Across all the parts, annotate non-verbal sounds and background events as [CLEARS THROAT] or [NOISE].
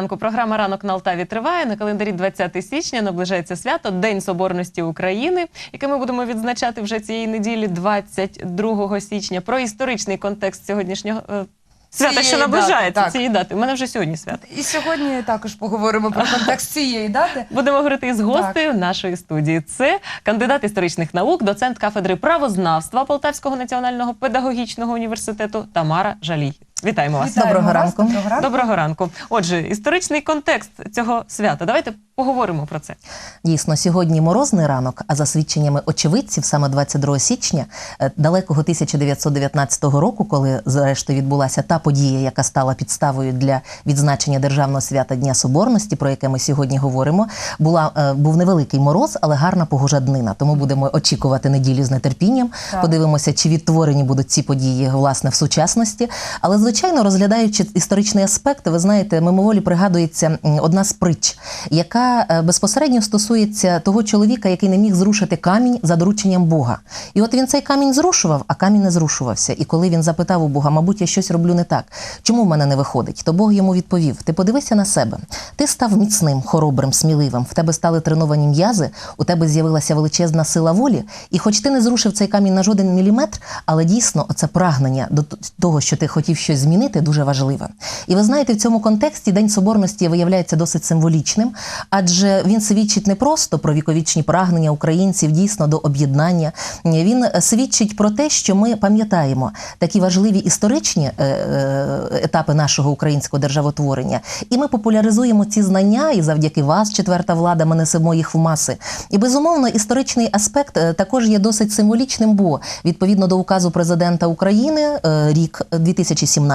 Ранку. Програма Ранок на Алтаві триває. На календарі 20 січня наближається свято День Соборності України, яке ми будемо відзначати вже цієї неділі, 22 січня. Про історичний контекст сьогоднішнього е, свята, що наближається дати, цієї дати. У мене вже сьогодні свято. І сьогодні також поговоримо про контекст цієї дати. [LAUGHS] Будемо говорити із гостею нашої студії. Це кандидат історичних наук, доцент кафедри правознавства Полтавського національного педагогічного університету Тамара Жалій. Вітаємо вас. Вітаємо Доброго вас. ранку. Доброго ранку. Доброго ранку. Отже, історичний контекст цього свята. Давайте поговоримо про це. Дійсно, сьогодні морозний ранок, а за свідченнями очевидців, саме 22 січня е, далекого 1919 року, коли зрештою відбулася та подія, яка стала підставою для відзначення державного свята Дня Соборності, про яке ми сьогодні говоримо, була е, був невеликий мороз, але гарна погожа днина. Тому будемо очікувати неділю з нетерпінням. Так. Подивимося, чи відтворені будуть ці події власне в сучасності. Але звичайно, розглядаючи історичний аспект, ви знаєте, мимоволі пригадується одна з притч, яка е, безпосередньо стосується того чоловіка, який не міг зрушити камінь за дорученням Бога. І от він цей камінь зрушував, а камінь не зрушувався. І коли він запитав у Бога, мабуть, я щось роблю не так. Чому в мене не виходить? То Бог йому відповів: Ти подивися на себе. Ти став міцним, хоробрим, сміливим. В тебе стали треновані м'язи, у тебе з'явилася величезна сила волі. І хоч ти не зрушив цей камінь на жоден міліметр, але дійсно оце прагнення до того, що ти хотів щось змінити, дуже важливе. І ви знаєте, в цьому контексті День Соборності виявляється досить символічним, адже він свідчить не просто про віковічні прагнення українців дійсно до об'єднання. Він свідчить про те, що ми пам'ятаємо такі важливі історичні е, е, етапи нашого українського державотворення, і ми популяризуємо ці знання, і завдяки вас, четверта влада, ми несемо їх в маси. І безумовно, історичний аспект е, також є досить символічним, бо відповідно до указу президента України рік 2017,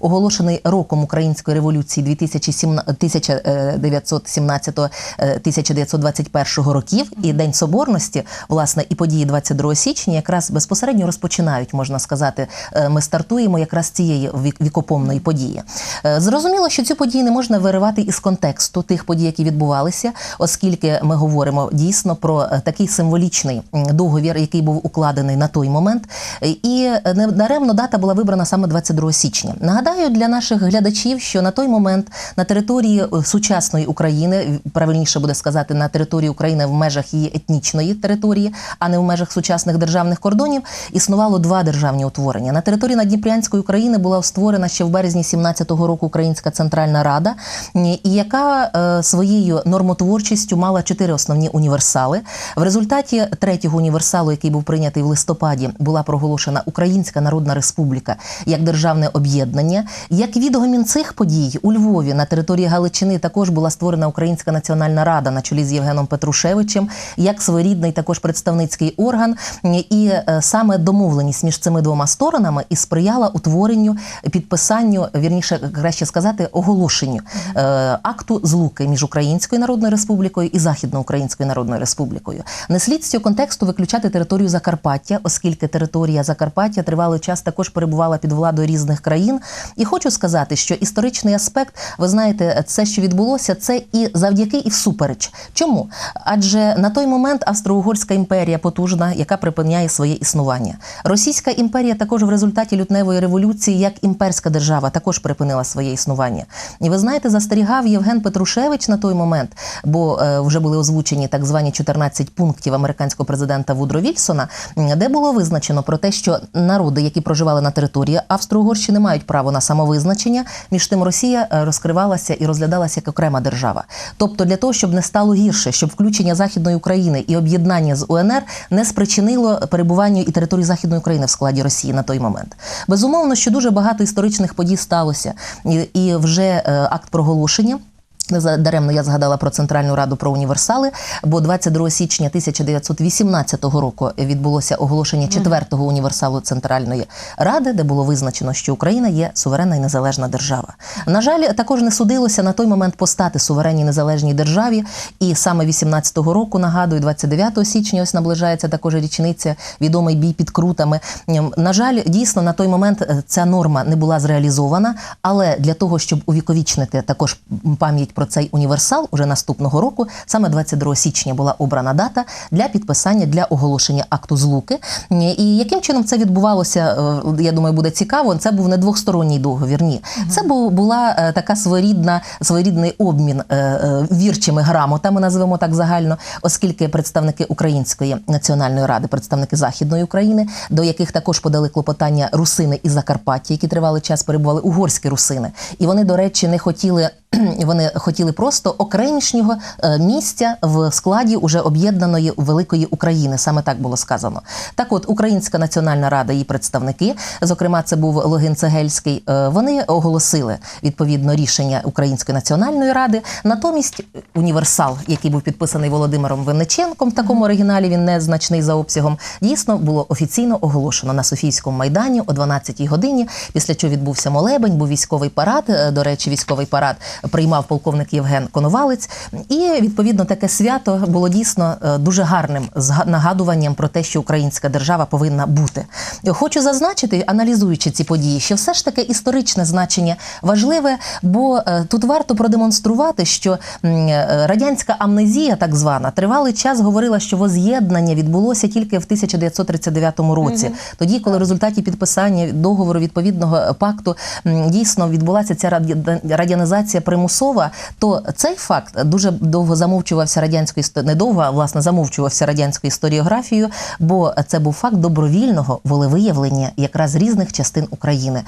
оголошений роком Української революції 1917-1921 років, і День Соборності, власне, і події 22 січня якраз безпосередньо розпочинають, можна сказати. Е, Ми стартуємо якраз цієї вік- вікопомної події. Е, Зрозуміло, що цю подію не можна виривати із контексту тих подій, які відбувалися, оскільки ми говоримо дійсно про е, такий символічний договір, який був укладений на той момент. Е, І е, не даремно дата була вибрана саме 22 січня. Нагадаю для наших глядачів, що на той момент на території е, сучасної України, правильніше буде сказати, на території України в межах її етнічної території, а не в межах сучасних державних кордонів, існувало два державні утворення. На території Надніпрянської України була створена ще в березні 17-го року Українська Центральна Рада, і яка е, своєю нормотворчістю мала чотири основні універсали. В результаті третього універсалу, який був прийнятий в листопаді, була проголошена Українська Народна Республіка як державне об'єднання. Як відгомін цих подій у Львові на території Галичини також була створена Українська Національна Рада на чолі з Євгеном Петрушевичем, як своєрідний також представницький орган. І е, саме домовленість між цими двома сторонами і сприяла утворенню, підписанню, вірніше краще сказати, оголошенню е, акту злуки між Українською Народною Республікою і Західноукраїнською Народною Республікою. Не слід з цього контексту виключати територію Закарпаття, оскільки територія Закарпаття тривалий час також перебувала під владою різних країн. І хочу сказати, що історичний аспект, ви знаєте, це, що відбулося, це і завдяки, і всупереч. Чому? Адже на той момент Австро-Угорська імперія потужна, яка припиняє своє існування. Російська імперія також в результаті лютневої революції, як імперська держава, також припинила своє існування. І ви знаєте, застерігав Євген Петрушевич на той момент, бо е, вже були озвучені так звані 14 пунктів американського президента Вудро Вільсона, де було визначено про те, що народи, які проживали на території Австро-Угорщини, мають право на самовизначення. Між тим Росія е, розкривалася і розглядалася як окрема держава. Тобто, для того, щоб не стало гірше, щоб включення Західної України і об'єднання з УНР не спричинило перебування і території Західної України в складі Росії на той момент. Безумовно, що дуже багато історичних подій сталося, і, і вже е, акт проголошення. Даремно я згадала про Центральну Раду про універсали, бо 22 січня 1918 року відбулося оголошення четвертого універсалу Центральної Ради, де було визначено, що Україна є суверенна і незалежна держава. На жаль, також не судилося на той момент постати суверенній незалежній державі. І саме 18-го року, нагадую, 29 січня, ось наближається також річниця відомий бій під крутами. Ем, На жаль, дійсно на той момент е, ця норма не була зреалізована, але для того, щоб увіковічнити також пам'ять говорить про цей універсал уже наступного року. Саме 22 січня була обрана дата для підписання для оголошення акту злуки. І яким чином це відбувалося? е, Я думаю, буде цікаво. Це був не двосторонній договір. Ні, це була е, така своєрідна своєрідний обмін е, вірчими грамотами, називемо так загально, оскільки представники Української національної ради, представники Західної України, до яких також подали клопотання русини із Закарпаття, які тривалий час перебували угорські русини, і вони, до речі, не хотіли. [CLEARS THROAT] Вони хотіли просто окремішнього е, місця в складі уже об'єднаної великої України. Саме так було сказано. Так, от Українська національна рада, її представники, зокрема, це був Логин Цегельський. е, Вони оголосили відповідно рішення Української національної ради. Натомість універсал, який був підписаний Володимиром Винниченком, в такому оригіналі він не значний за обсягом, дійсно було офіційно оголошено на Софійському майдані о 12-й годині. Після чого відбувся молебень, був військовий парад. Е, До речі, військовий парад приймав полковник Євген Коновалець. І відповідно таке свято було дійсно е, дуже гарним нагадуванням про те, що українська держава повинна бути. Хочу зазначити, аналізуючи ці події, що все ж таки історичне значення важливе, бо е, тут варто продемонструвати, що е, радянська амнезія, так звана, тривалий час говорила, що воз'єднання відбулося тільки в 1939 році. Тоді, коли в результаті підписання договору відповідного пакту дійсно відбулася ця радянізація примусова, то цей факт дуже довго замовчувався радянською істо- не довго, а власне замовчувався радянською історіографією, бо це був факт добровільного волевиявлення якраз різних частин України.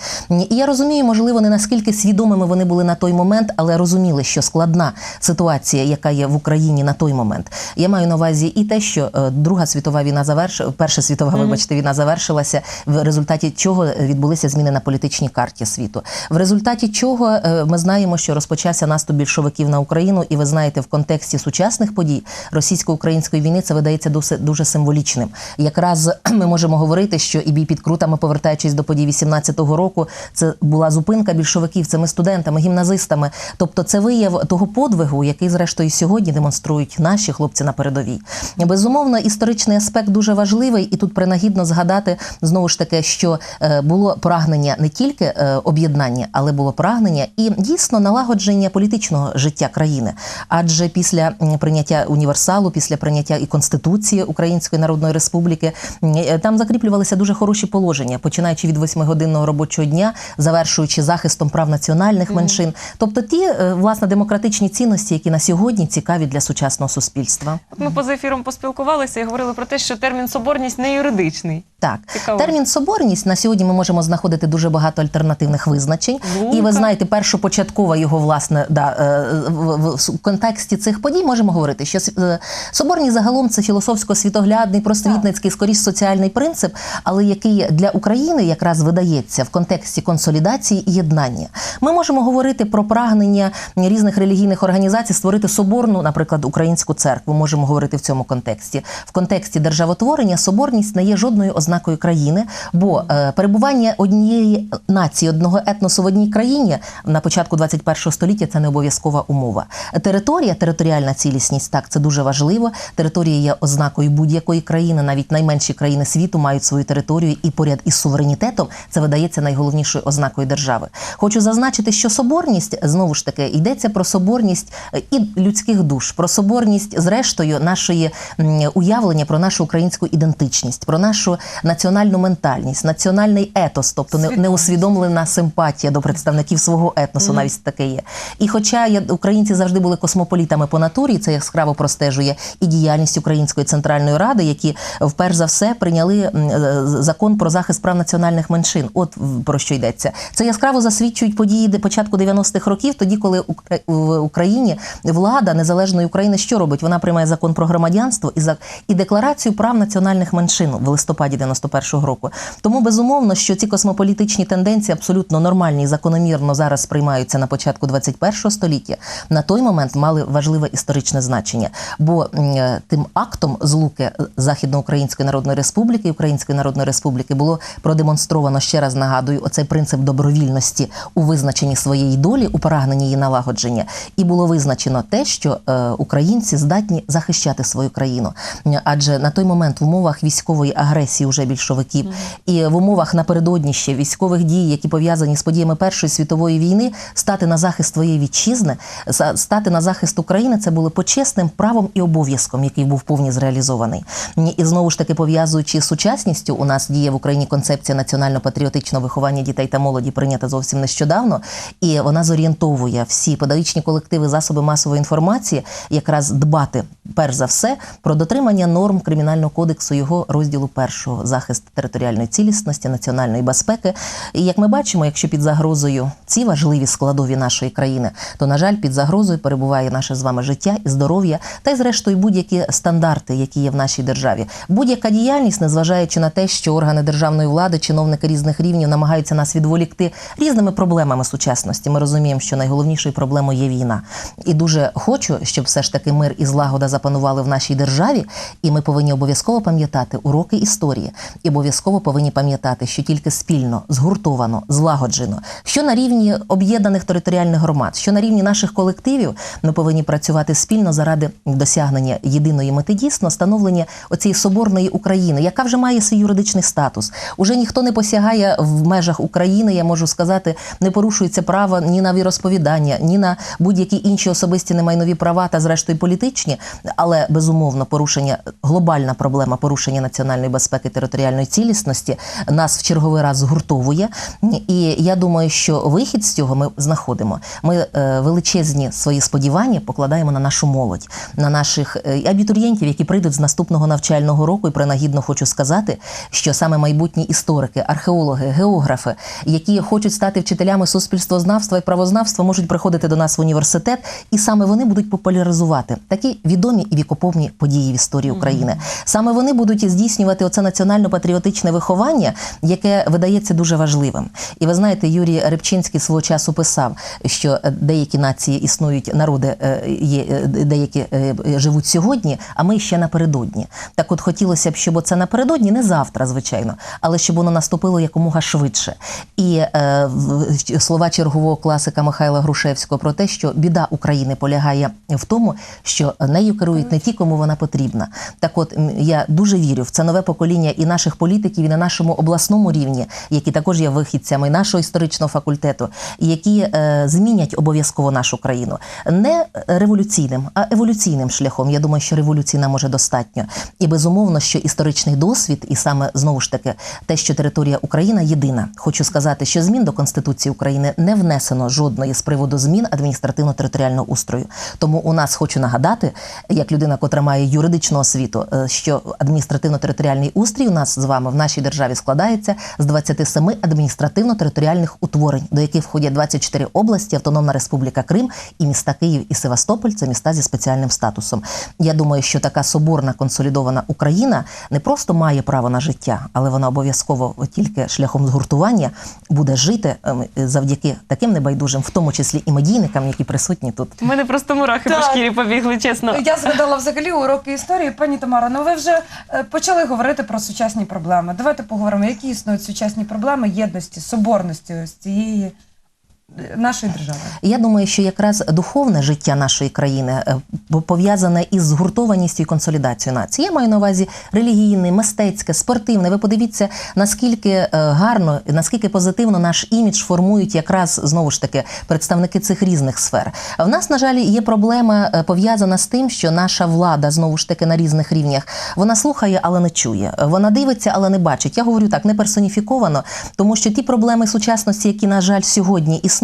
І я розумію, можливо, не наскільки свідомими вони були на той момент, але розуміли, що складна ситуація, яка є в Україні на той момент. Я маю на увазі і те, що е, Друга світова війна заверш... Перша світова, вибачте, війна завершилася, в результаті чого відбулися зміни на політичній карті світу. В результаті чого е, ми знаємо, що розпочався наступ більшовиків на Україну, і ви знаєте, в контексті сучасних подій російсько-української війни це видається дуже, символічним. Якраз [CLEARS THROAT] ми можемо говорити, що і бій під крутами, повертаючись до подій 18-го року, це була зупинка більшовиків цими студентами, гімназистами. Тобто, це вияв того подвигу, який, зрештою, сьогодні демонструють наші хлопці на передовій. Безумовно, історичний аспект дуже важливий, і тут принагідно згадати знову ж таки, що е, було прагнення не тільки е, об'єднання, але було прагнення і дійсно налагодження політичного життя країни. Адже після прийняття універсалу, після прийняття і конституції Української Народної Республіки, е, там закріплювалися дуже хороші положення, починаючи від восьмигодинного робочого дня, завершуючи захистом прав національних меншин, тобто ті е, власне демократичні цінності, які на сьогодні цікаві для сучасного суспільства. Ми поза ефіром поспілкувалися і говорили про те, що термін соборність не юридичний. Так, Цікаво. термін соборність на сьогодні ми можемо знаходити дуже багато альтернативних визначень. Лука. І ви знаєте, першопочаткова його власне да, е, в, контексті цих подій можемо говорити, що е, соборність загалом це філософсько-світоглядний, просвітницький, скоріш соціальний принцип, але який для України якраз видається в контексті консолідації і єднання. Ми можемо говорити про прагнення різних релігійних організацій створити соборну, наприклад, українську церкву. Можемо говорити в цьому контексті. В контексті державотворення соборність не є жодною ознакою країни, бо е, перебування однієї нації, одного етносу в одній країні на початку 21 століття це не обов'язкова умова. Територія, територіальна цілісність, так це дуже важливо. Територія є ознакою будь-якої країни, навіть найменші країни світу мають свою територію, і поряд із суверенітетом це видається найголовнішою ознакою держави. Хочу зазначити, що соборність знову ж таки йдеться про соборність е, і людських душ, про соборність, зрештою, нашої уявлення про нашу українську ідентичність, про нашу національну ментальність, національний етос, тобто не- неусвідомлена симпатія до представників свого етносу, навіть таке є. І хоча я- українці завжди були космополітами по натурі, це яскраво простежує і діяльність Української центральної ради, які вперш за все прийняли е, закон про захист прав національних меншин. От про що йдеться. Це яскраво засвідчують події початку 90-х років, тоді, коли Укра- в Україні влада незалежної України що робить? Вона приймає закон про громадянство і за і декларацію прав національних меншин в листопаді 91-го року. Тому безумовно, що ці космополітичні тенденції абсолютно нормальні і закономірно зараз сприймаються на початку 21-го століття. На той момент мали важливе історичне значення, бо е, тим актом злуки Західноукраїнської Народної Республіки Української Народної Республіки було продемонстровано ще раз нагадую оцей принцип добровільності у визначенні своєї долі, у прагненні її налагодження, і було визначено те, що е, українці здатні захищати свою країну, адже на той момент в умовах військової агресії уже більшовиків. І в умовах напередодні ще військових дій, які пов'язані з подіями Першої світової війни, стати на захист твоєї вітчизни, стати на захист України, це було почесним правом і обов'язком, який був повні зреалізований. І знову ж таки пов'язуючи з сучасністю, у нас діє в Україні концепція національно-патріотичного виховання дітей та молоді, прийнята зовсім нещодавно, і вона зорієнтовує всі педагогічні колективи, засоби масової інформації, якраз дбати перш за все про дотримання норм кримінального кодексу його розділу першого захист територіальної цілісності, національної безпеки. І як ми бачимо, якщо під загрозою ці важливі складові нашої країни, то на жаль, під загрозою перебуває наше з вами життя і здоров'я, та й зрештою будь-які стандарти, які є в нашій державі. Будь-яка діяльність, незважаючи на те, що органи державної влади, чиновники різних рівнів намагаються нас відволікти різними проблемами сучасності. Ми розуміємо, що найголовнішою проблемою є війна. І дуже хочу, щоб все ж таки мир і злагода запанували в нашій державі, і ми повинні обов'язково пам'ятати уроки історії, і обов'язково повинні пам'ятати, що тільки спільно, згуртовано, злагоджено, що на рівні об'єднаних територіальних громад, що на рівні наших колективів ми повинні працювати спільно заради досягнення єдиної мети, дійсно становлення оцієї соборної України, яка вже має свій юридичний статус. Уже ніхто не посягає в межах України. Я можу сказати, не порушується право ні на віросповідання, ні на будь-які інші особисті немайнові права та, зрештою, політичні, але безумовно порушення глобальна проблема порушення національної безпеки територіальної цілісності нас в черговий раз згуртовує. І я думаю, що вихід з цього ми знаходимо. Ми е, величезні свої сподівання покладаємо на нашу молодь, на наших е, абітурієнтів, які прийдуть з наступного навчального року. І принагідно хочу сказати, що саме майбутні історики, археологи, географи, які хочуть стати вчителями суспільствознавства і правознавства, можуть приходити до нас в університет, і саме вони будуть популяризувати такі відомі і вікоповні події в історії України. Саме вони будуть здійснювати оце національно-патріотичне виховання, яке видається дуже важливим. І ви знаєте, Юрій Рибчинський свого часу писав, що деякі нації існують, народи е, є е, деякі е, живуть сьогодні, а ми ще напередодні. Так, от хотілося б, щоб це напередодні, не завтра, звичайно, але щоб воно наступило якомога швидше. І е, слова чергового класика Михайла Грушевського про те, що біда України полягає в тому, що нею керують не ті, кому вона потрібна. Так, от я дуже вірю в це нове покоління і наших політиків, і на нашому обласному рівні, які також є вихідцями нашого історичного факультету, і які е, змінять обов'язково нашу країну не революційним, а еволюційним шляхом. Я думаю, що революції нам уже достатньо. І безумовно, що історичний досвід, і саме знову ж таки те, що територія України єдина. Хочу сказати, що змін до Конституції України не внесено жодної з приводу змін адміністративно-територіального устрою. Тому у нас хочу нагадати, як людина, котра має юридичну освіту, е, що адміністративно-територіальний устрій нас з вами в нашій державі складається з 27 адміністративно-територіальних утворень, до яких входять 24 області, Автономна Республіка Крим і міста Київ і Севастополь. Це міста зі спеціальним статусом. Я думаю, що така соборна консолідована Україна не просто має право на життя, але вона обов'язково тільки шляхом згуртування буде жити ем, завдяки таким небайдужим, в тому числі і медійникам, які присутні тут. У мене просто мурахи по шкірі побігли, чесно. Я згадала взагалі уроки історії. Пані Тамара, ну ви вже е, почали говорити про сучасні проблеми. Давайте поговоримо, які існують сучасні проблеми єдності, соборності ось цієї нашої держави. Я думаю, що якраз духовне життя нашої країни е, по- пов'язане із згуртованістю і консолідацією нації. Я маю на увазі релігійне, мистецьке, спортивне. Ви подивіться, наскільки е, гарно, наскільки позитивно наш імідж формують якраз знову ж таки представники цих різних сфер. В нас, на жаль, є проблема е, пов'язана з тим, що наша влада знову ж таки на різних рівнях вона слухає, але не чує. Вона дивиться, але не бачить. Я говорю так, не персоніфіковано, тому що ті проблеми сучасності, які, на жаль, сьогодні існують,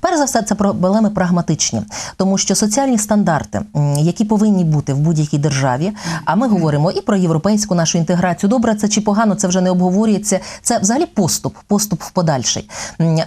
перш за все, це проблеми прагматичні, тому що соціальні стандарти, які повинні бути в будь-якій державі, а ми говоримо і про європейську нашу інтеграцію. Добре, це чи погано, це вже не обговорюється. Це взагалі поступ, поступ в подальший.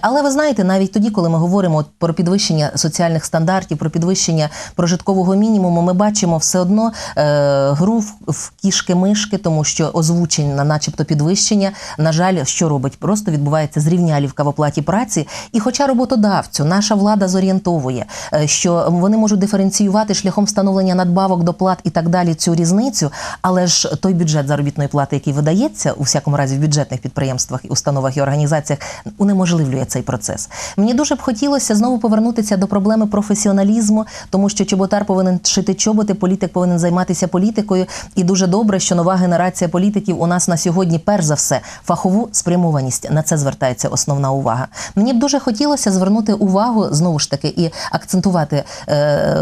Але ви знаєте, навіть тоді, коли ми говоримо про підвищення соціальних стандартів, про підвищення прожиткового мінімуму, ми бачимо все одно е, гру в, в кішки-мишки, тому що озвучення, начебто підвищення, на жаль, що робить? Просто відбувається зрівнялівка в оплаті праці. І хоча роботу роботодавцю наша влада зорієнтовує, е, що вони можуть диференціювати шляхом встановлення надбавок, доплат і так далі цю різницю, але ж той бюджет заробітної плати, який видається у всякому разі в бюджетних підприємствах, установах і організаціях, унеможливлює цей процес. Мені дуже б хотілося знову повернутися до проблеми професіоналізму, тому що чоботар повинен шити чоботи, політик повинен займатися політикою. І дуже добре, що нова генерація політиків у нас на сьогодні, перш за все, фахову спрямованість на це звертається основна увага. Мені б дуже хотілося звернути увагу знову ж таки і акцентувати е, е,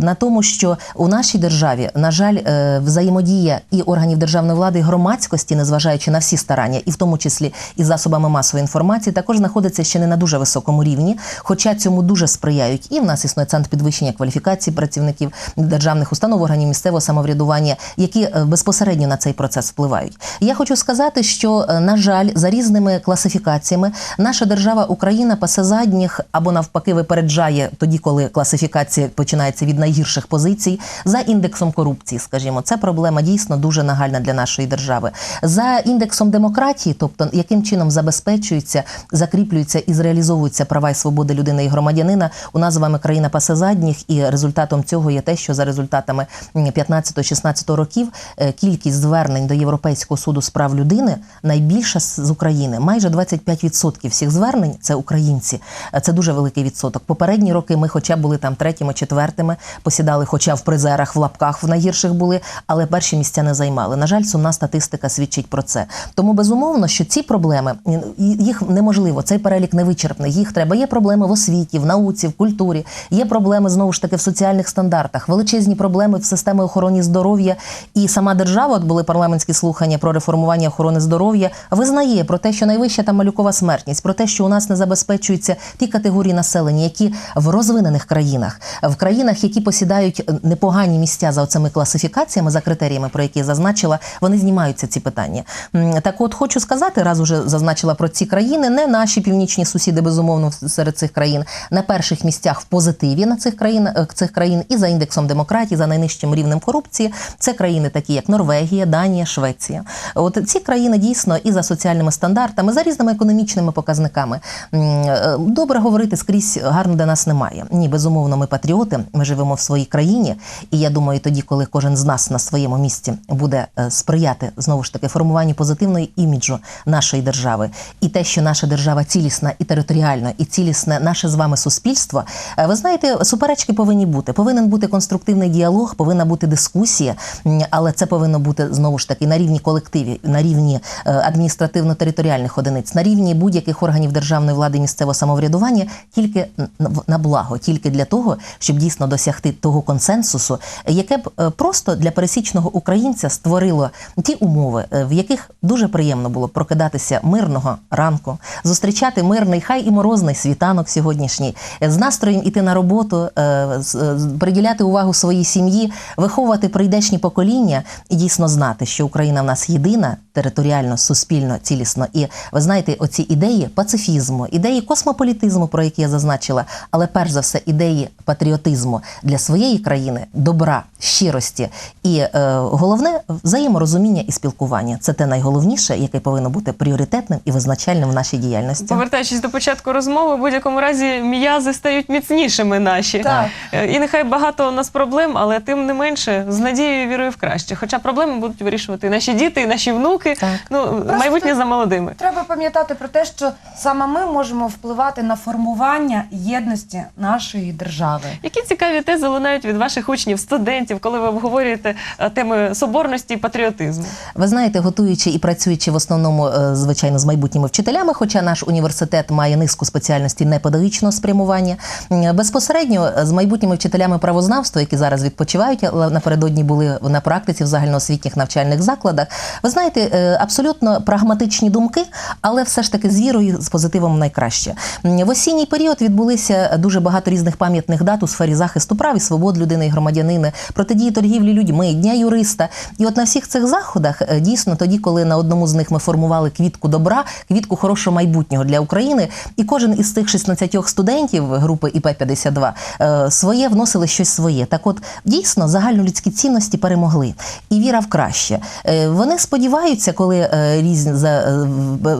на тому, що у нашій державі, на жаль, е, взаємодія і органів державної влади, і громадськості, незважаючи на всі старання, і в тому числі і засобами масової інформації, також знаходиться ще не на дуже високому рівні. Хоча цьому дуже сприяють, і в нас існує центр підвищення кваліфікації працівників державних установ, органів місцевого самоврядування, які безпосередньо на цей процес впливають. Я хочу сказати, що на жаль, за різними класифікаціями наша держава Україна пасе задніх або навпаки випереджає тоді, коли класифікація починається від найгірших позицій, за індексом корупції. Скажімо, це проблема дійсно дуже нагальна для нашої держави. За індексом демократії, тобто яким чином забезпечуються, закріплюються і зреалізовуються права і свободи людини і громадянина. У нас з вами країна пасе задніх, і результатом цього є те, що за результатами 15-16 років е, кількість звернень до Європейського суду з прав людини найбільша з України. Майже 25% всіх звернень це українці. Це дуже великий відсоток. Попередні роки ми, хоча були там третіми, четвертими, посідали, хоча в призерах, в лапках в найгірших були, але перші місця не займали. На жаль, сумна статистика свідчить про це. Тому безумовно, що ці проблеми їх неможливо. Цей перелік не вичерпний. Їх треба. Є проблеми в освіті, в науці, в культурі. Є проблеми знову ж таки в соціальних стандартах, величезні проблеми в системі охорони здоров'я. І сама держава, от були парламентські слухання про реформування охорони здоров'я, визнає про те, що найвища там малюкова смертність, про те, що у нас не забезпечуються ті категорії населення, які в розвинених країнах, в країнах, які посідають непогані місця за оцими класифікаціями, за критеріями, про які я зазначила, вони знімаються ці питання. Так, от хочу сказати, раз уже зазначила про ці країни, не наші північні сусіди, безумовно, серед цих країн на перших місцях в позитиві на цих країн е, цих країн і за індексом демократії, за найнижчим рівнем корупції. Це країни, такі як Норвегія, Данія, Швеція. От ці країни дійсно і за соціальними стандартами, за різними економічними показниками. Добре говорити скрізь гарно для нас немає. Ні, безумовно, ми патріоти. Ми живемо в своїй країні, і я думаю, тоді, коли кожен з нас на своєму місці буде е, сприяти знову ж таки формуванню позитивної іміджу нашої держави, і те, що наша держава цілісна і територіальна, і цілісне наше з вами суспільство. е, Ви знаєте, суперечки повинні бути. Повинен бути конструктивний діалог, повинна бути дискусія, але це повинно бути знову ж таки на рівні колективів, на рівні е, адміністративно-територіальних одиниць, на рівні будь-яких органів державної влади і місцевого самоврядування, тільки на- благо, тільки для того, щоб дійсно досягти того консенсусу, яке б е, просто для пересічного українця створило ті умови, е, в яких дуже приємно було прокидатися мирного ранку, зустрічати мирний, хай і морозний світанок сьогоднішній, е, з настроєм іти на роботу, приділяти увагу своїй сім'ї, виховувати прийдешні покоління і дійсно знати, що Україна в нас єдина, територіально, суспільно, цілісно. І ви знаєте, оці ідеї пацифізму, ідеї космополітизму, про які я зазначила, але перш за все ідеї патріотизму для своєї країни, добра, щирості і е, головне взаєморозуміння і спілкування. Це те найголовніше, яке повинно бути пріоритетним і визначальним в нашій діяльності. Повертаючись до початку розмови, в будь-якому разі м'язи стають міцнішими наші. Так. Е, І нехай багато у нас проблем, але тим не менше з надією і вірою в краще. Хоча проблеми будуть вирішувати і наші діти, і наші внуки. Так. Ну майбутнє за молодими. Треба пам'ятати про те, що саме ми можемо впливати на формування єдності нашої держави. Які цікаві тези лунають від ваших учнів, студентів, коли ви обговорюєте е, теми соборності і патріотизму? Ви знаєте, готуючи і працюючи в основному, е, звичайно, з майбутніми вчителями, хоча наш університет має низку спеціальностей непедагогічного спрямування, безпосередньо з майбутніми вчителями правознавства, які зараз відпочивають, але напередодні були на практиці в загальноосвітніх навчальних закладах. Ви знаєте, е, абсолютно прагматичні думки, але все ж таки з вірою, з позитивом найкраще. В осінній період відбулися дуже багато різних пам'ятних дат у сфері захисту прав і свобод людини і громадянина, протидії торгівлі людьми, дня юриста. І от на всіх цих заходах е, дійсно тоді, коли на одному з них ми формували квітку добра, квітку хорошого майбутнього для України, і кожен із цих 16 студентів групи ІП-52 е, своє вносили щось своє. Так, от дійсно загальнолюдські цінності перемогли, і віра в краще. Е, Вони сподіваються, коли різні за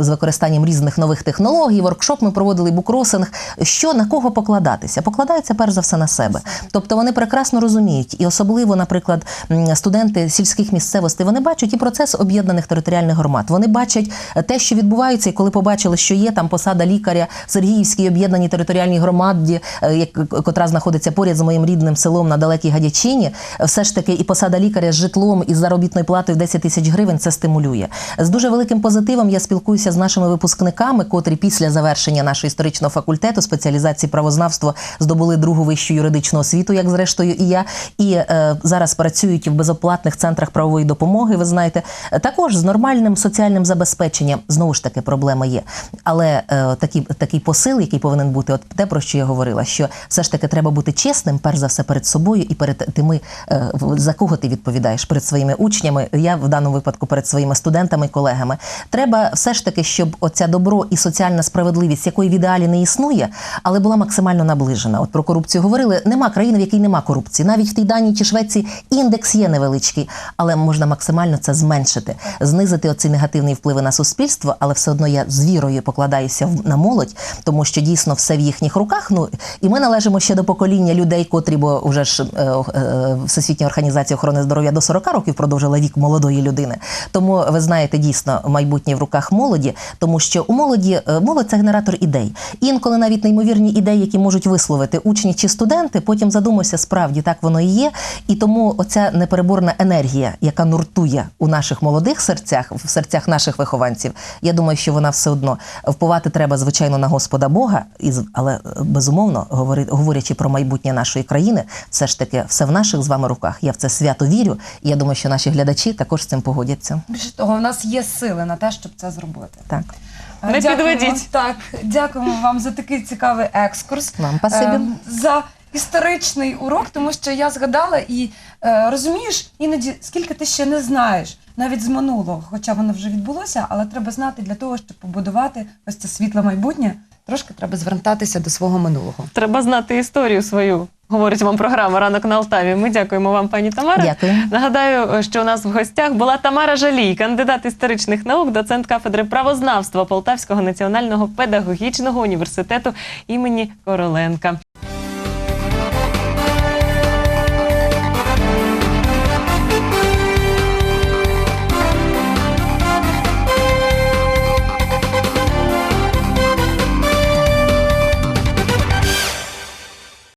з використанням різних нових технологій, воркшоп ми проводили букросинг. Що на кого покладатися? Покладаються перш за все на себе. Тобто вони прекрасно розуміють, і особливо, наприклад, студенти сільських місцевостей, вони бачать і процес об'єднаних територіальних громад. Вони бачать е, те, що відбувається, і коли побачили, що є там посада лікаря в Сергіївській об'єднаній територіальній громаді, е, як- котра знаходиться поряд з моїм рідним селом на далекій Гадячині, е, все ж таки і посада лікаря з житлом і заробітною платою 10 тисяч гривень це стимулює. З дуже великим позитивом я спілкуюся з нашими випускниками, котрі після завершення нашого історичного факультету спеціалізації правознавства здобули другу вищу юридичну освіту, як зрештою і я, і е, зараз працюють в безоплатних центрах правової допомоги. Ви знаєте, також з нормальним соціальним забезпеченням знову ж таки проблема є. Але е, такий, такий посил, який повинен бути, от те, про що я говорила, що все ж таки треба бути чесним, перш за все, перед собою і перед тими, е, за кого ти відповідаєш перед своїми учнями. Я в даному випадку перед своїми студентами колегами. Треба все ж таки, щоб оця добро і соціальна справедливість, якої в ідеалі не існує, але була максимально наближена. От про корупцію говорили. Нема країни, в якій нема корупції. Навіть в тій Данії чи Швеції індекс є невеличкий, але можна максимально це зменшити, знизити оці негативні впливи на суспільство. Але все одно я з вірою покладаюся на молодь, тому що дійсно все в їхніх руках. Ну і ми належимо ще до покоління людей, котрі, бо вже ж е, е, Всесвітня організація охорони здоров'я до 40 років продовжила вік молодої людини. Тому ви знаєте, дійсно майбутнє в руках молоді, тому що у молоді е, молодь це генератор ідей. Інколи навіть неймовірні ідеї, які можуть висловити учні чи студенти, потім задумайся, справді так воно і є. І тому оця непереборна енергія, яка нуртує у наших молодих серцях, в серцях наших вихованців, я думаю, що вона все одно впливати треба, звичайно, на Господа Бога, але е, безумовно, говорячи про майбутнє нашої країни, все ж таки все в наших з вами руках. Я в це свято вірю. І я думаю, що наші глядачі також з цим погодяться. Більше того, в нас є сили на те, щоб це зробити. Так, Не дякуємо- підведіть. Так, дякуємо вам за такий цікавий екскурс. Вам спасибі. Е, за історичний урок, тому що я згадала і е, розумієш, іноді скільки ти ще не знаєш, навіть з минулого, хоча воно вже відбулося, але треба знати для того, щоб побудувати ось це світле майбутнє. Трошки треба звертатися до свого минулого. Треба знати історію свою. Говорить вам програма Ранок на Алтаві. Ми дякуємо вам, пані Тамара. Дякую. Нагадаю, що у нас в гостях була Тамара Жалій, кандидат історичних наук, доцент кафедри правознавства Полтавського національного педагогічного університету імені Короленка.